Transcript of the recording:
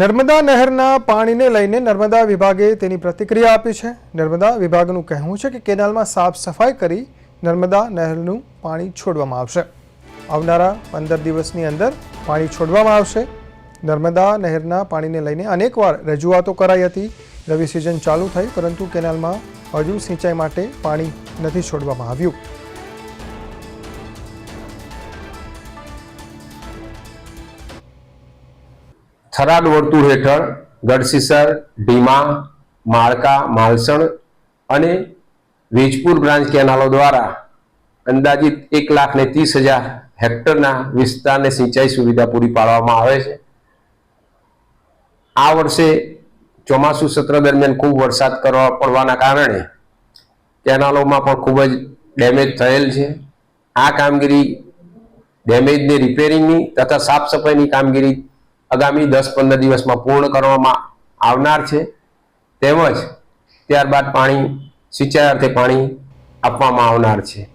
નર્મદા નહેરના પાણીને લઈને નર્મદા વિભાગે તેની પ્રતિક્રિયા આપી છે. નર્મદા વિભાગનું કહેવું છે કે કેનાલમાં સાફ સફાઈ કરી નર્મદા નહેરનું પાણી છોડવામાં આવશે. આવનારા પંદર દિવસની અંદર પાણી છોડવામાં આવશે. નર્મદા નહેરના પાણીને લઈને અનેકવાર રજૂઆતો કરાઈ હતી. રવિ સિઝન ચાલુ થઈ, પરંતુ કેનાલમાં હજુ સિંચાઈ માટે પાણી નથી છોડવામાં આવ્યું. થરાદ વર્તુળ હેઠળ ગઢસીસર ઢીમા, માળકા, માલસણ અને વીજપુર બ્રાન્ચ કેનાલો દ્વારા અંદાજિત એક લાખ ને ત્રીસ હજાર હેક્ટરના વિસ્તારને સિંચાઈ સુવિધા પૂરી પાડવામાં આવે છે. આ વર્ષે ચોમાસું સત્ર દરમિયાન ખૂબ વરસાદ કરવા પડવાના કારણે કેનાલોમાં પણ ખૂબ જ ડેમેજ થયેલ છે. આ કામગીરી ડેમેજની રિપેરિંગની તથા સાફ સફાઈની કામગીરી આગામી દસ પંદર દિવસમાં પૂર્ણ કરવામાં આવનાર છે. તેમજ ત્યારબાદ પાણી સિંચાઈ અર્થે પાણી આપવામાં આવનાર છે.